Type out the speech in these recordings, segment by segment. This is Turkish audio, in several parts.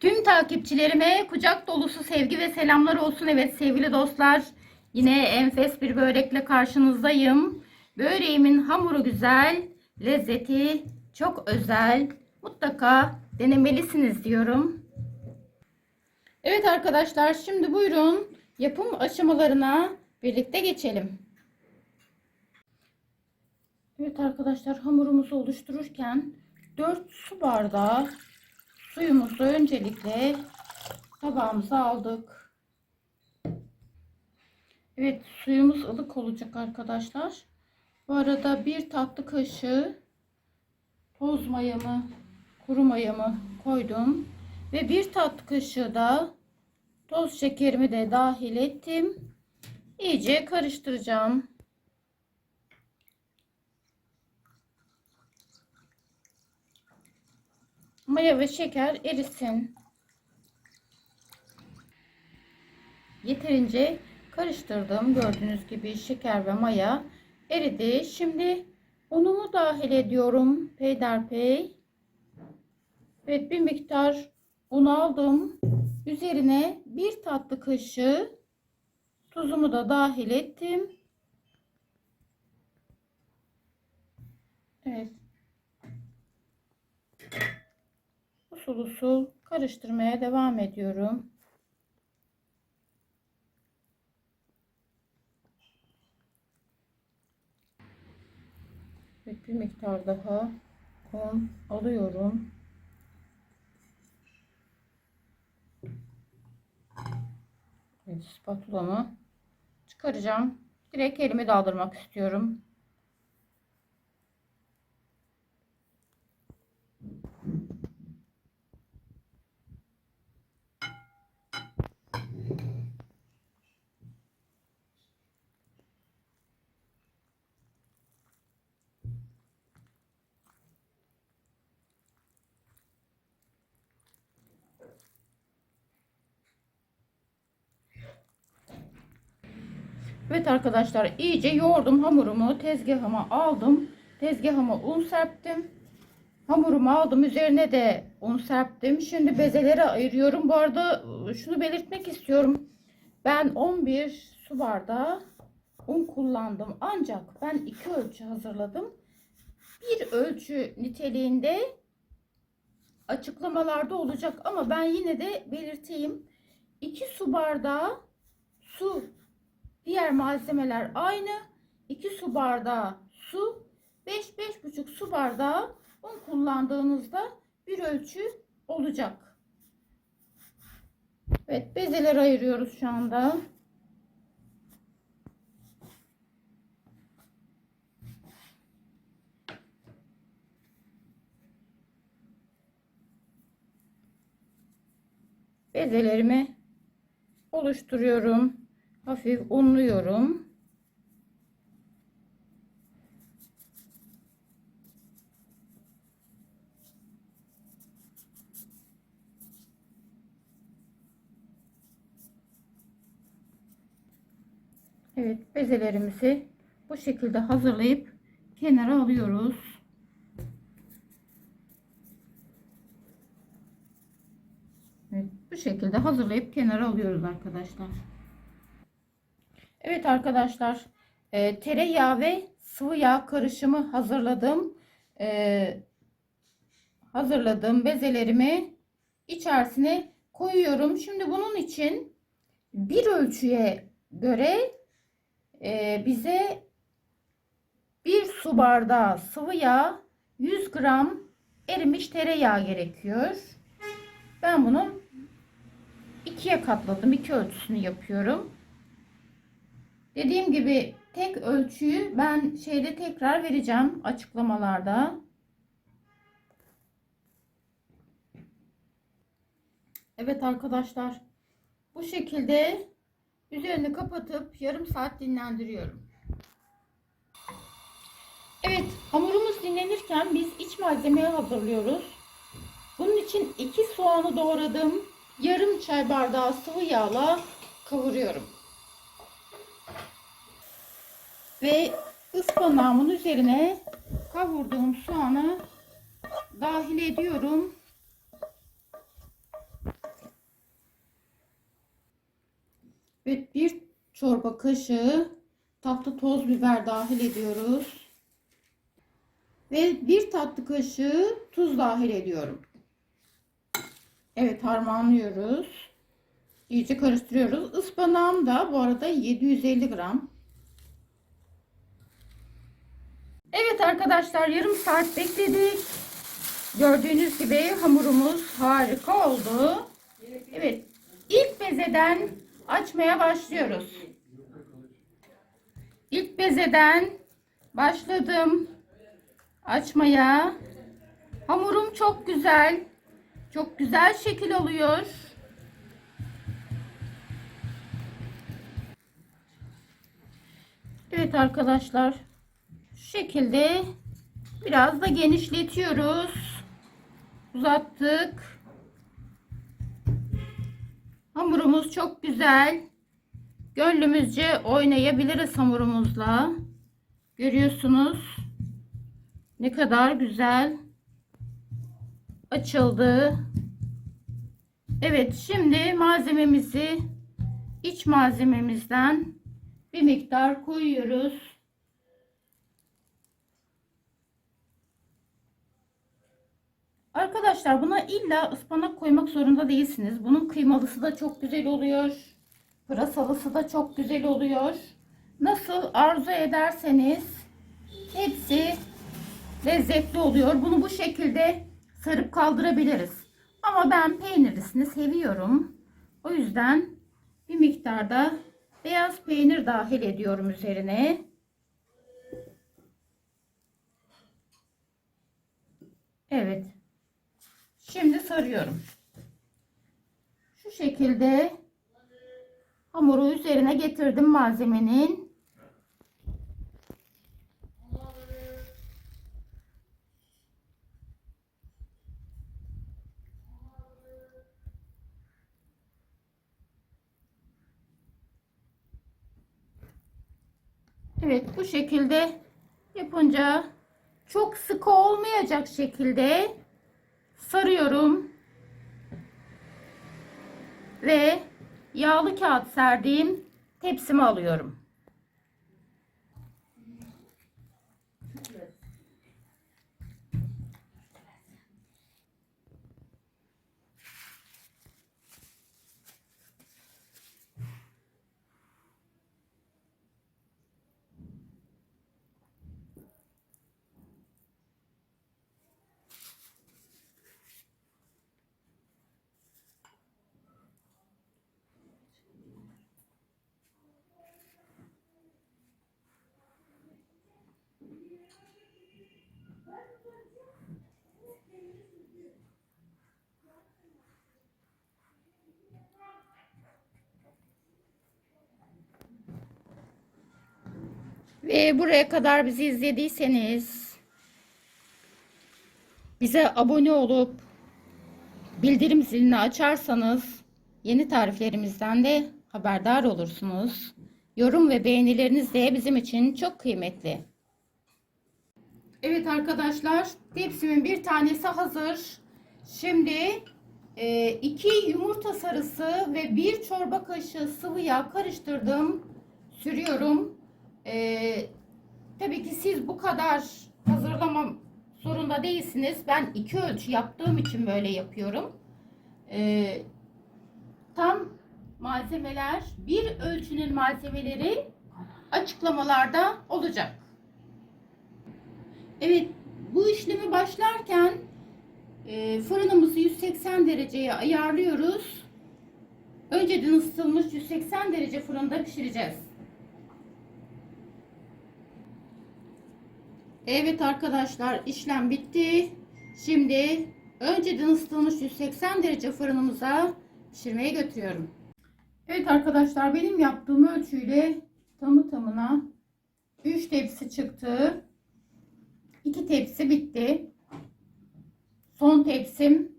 Tüm takipçilerime kucak dolusu sevgi ve selamlar olsun. Evet sevgili dostlar yine enfes bir börekle karşınızdayım. Böreğimin hamuru güzel, lezzeti çok özel. Mutlaka denemelisiniz diyorum. Evet arkadaşlar şimdi buyurun yapım aşamalarına birlikte geçelim. Evet arkadaşlar hamurumuzu oluştururken 4 su bardağı suyumuzu öncelikle tabağımıza aldık. Evet suyumuz ılık olacak arkadaşlar. Bu arada bir tatlı kaşığı toz mayamı, kuru mayamı koydum. Ve bir tatlı kaşığı da toz şekerimi de dahil ettim. İyice karıştıracağım. Maya ve şeker erisin. Yeterince karıştırdım. Gördüğünüz gibi şeker ve maya eridi. Şimdi unumu dahil ediyorum. Peyderpey. Evet bir miktar un aldım. Üzerine bir tatlı kaşığı tuzumu da dahil ettim. Evet. Usul usul karıştırmaya devam ediyorum. Evet, bir miktar daha un alıyorum. Evet, spatulamı çıkaracağım. Direkt elimi daldırmak istiyorum. Evet arkadaşlar iyice yoğurdum hamurumu tezgahıma aldım. Tezgahıma un serptim. Hamurumu aldım üzerine de un serptim. Şimdi bezelere ayırıyorum. Bu arada ıı, şunu belirtmek istiyorum. Ben 11 su bardağı un kullandım. Ancak ben iki ölçü hazırladım. Bir ölçü niteliğinde açıklamalarda olacak ama ben yine de belirteyim. 2 su bardağı su Diğer malzemeler aynı. 2 su bardağı su, 5-5,5 su bardağı un kullandığınızda bir ölçü olacak. Evet bezeler ayırıyoruz şu anda. Bezelerimi oluşturuyorum hafif unluyorum. Evet bezelerimizi bu şekilde hazırlayıp kenara alıyoruz. Evet, bu şekilde hazırlayıp kenara alıyoruz arkadaşlar. Evet arkadaşlar e, tereyağı ve sıvı yağ karışımı hazırladım. E, hazırladığım bezelerimi içerisine koyuyorum. Şimdi bunun için bir ölçüye göre e, bize bir su bardağı sıvı yağ 100 gram erimiş tereyağı gerekiyor. Ben bunu ikiye katladım. iki ölçüsünü yapıyorum. Dediğim gibi tek ölçüyü ben şeyde tekrar vereceğim açıklamalarda. Evet arkadaşlar bu şekilde üzerini kapatıp yarım saat dinlendiriyorum. Evet hamurumuz dinlenirken biz iç malzemeyi hazırlıyoruz. Bunun için iki soğanı doğradım. Yarım çay bardağı sıvı yağla kavuruyorum. Ve ıspanağımın üzerine kavurduğum soğanı dahil ediyorum. Ve bir çorba kaşığı tatlı toz biber dahil ediyoruz. Ve bir tatlı kaşığı tuz dahil ediyorum. Evet harmanlıyoruz. İyice karıştırıyoruz. Ispanağım da bu arada 750 gram. Evet arkadaşlar yarım saat bekledik. Gördüğünüz gibi hamurumuz harika oldu. Evet ilk bezeden açmaya başlıyoruz. İlk bezeden başladım açmaya. Hamurum çok güzel. Çok güzel şekil oluyor. Evet arkadaşlar. Şekilde biraz da genişletiyoruz. Uzattık. Hamurumuz çok güzel. Gönlümüzce oynayabiliriz hamurumuzla. Görüyorsunuz. Ne kadar güzel açıldı. Evet şimdi malzememizi iç malzememizden bir miktar koyuyoruz. Arkadaşlar buna illa ıspanak koymak zorunda değilsiniz. Bunun kıymalısı da çok güzel oluyor. Pırasalısı da çok güzel oluyor. Nasıl arzu ederseniz hepsi lezzetli oluyor. Bunu bu şekilde sarıp kaldırabiliriz. Ama ben peynirlisini seviyorum. O yüzden bir miktarda beyaz peynir dahil ediyorum üzerine. Evet. Şimdi sarıyorum. Şu şekilde hamuru üzerine getirdim malzemenin. Evet bu şekilde yapınca çok sıkı olmayacak şekilde sarıyorum. Ve yağlı kağıt serdiğim tepsime alıyorum. Ve buraya kadar bizi izlediyseniz bize abone olup bildirim zilini açarsanız yeni tariflerimizden de haberdar olursunuz. Yorum ve beğenileriniz de bizim için çok kıymetli. Evet arkadaşlar tepsimin bir tanesi hazır. Şimdi e, iki yumurta sarısı ve bir çorba kaşığı sıvı yağ karıştırdım. Sürüyorum. Ee, tabii ki siz bu kadar hazırlamam zorunda değilsiniz. Ben iki ölçü yaptığım için böyle yapıyorum. Ee, tam malzemeler, bir ölçünün malzemeleri açıklamalarda olacak. Evet, bu işlemi başlarken e, fırınımızı 180 dereceye ayarlıyoruz. Önceden ısıtılmış 180 derece fırında pişireceğiz. Evet arkadaşlar işlem bitti. Şimdi önceden ısıtılmış 180 derece fırınımıza pişirmeye götürüyorum. Evet arkadaşlar benim yaptığım ölçüyle tamı tamına 3 tepsi çıktı. 2 tepsi bitti. Son tepsim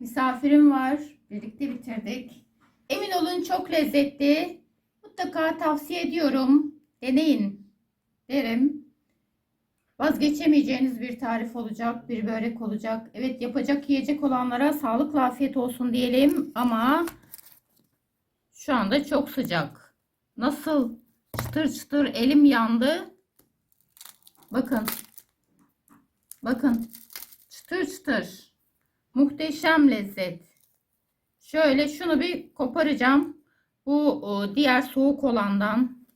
misafirim var. Birlikte bitirdik. Emin olun çok lezzetli. Mutlaka tavsiye ediyorum. Deneyin derim. Vazgeçemeyeceğiniz bir tarif olacak, bir börek olacak. Evet yapacak yiyecek olanlara sağlıklı afiyet olsun diyelim ama Şu anda çok sıcak. Nasıl çıtır çıtır elim yandı. Bakın. Bakın. Çıtır çıtır. Muhteşem lezzet. Şöyle şunu bir koparacağım. Bu o, diğer soğuk olandan.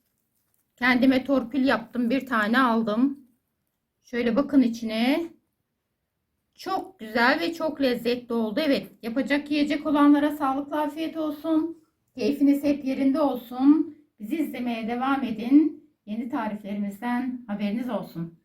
Kendime torpil yaptım. Bir tane aldım. Şöyle bakın içine. Çok güzel ve çok lezzetli oldu. Evet yapacak yiyecek olanlara sağlıklı afiyet olsun. Keyfiniz hep yerinde olsun. Bizi izlemeye devam edin. Yeni tariflerimizden haberiniz olsun.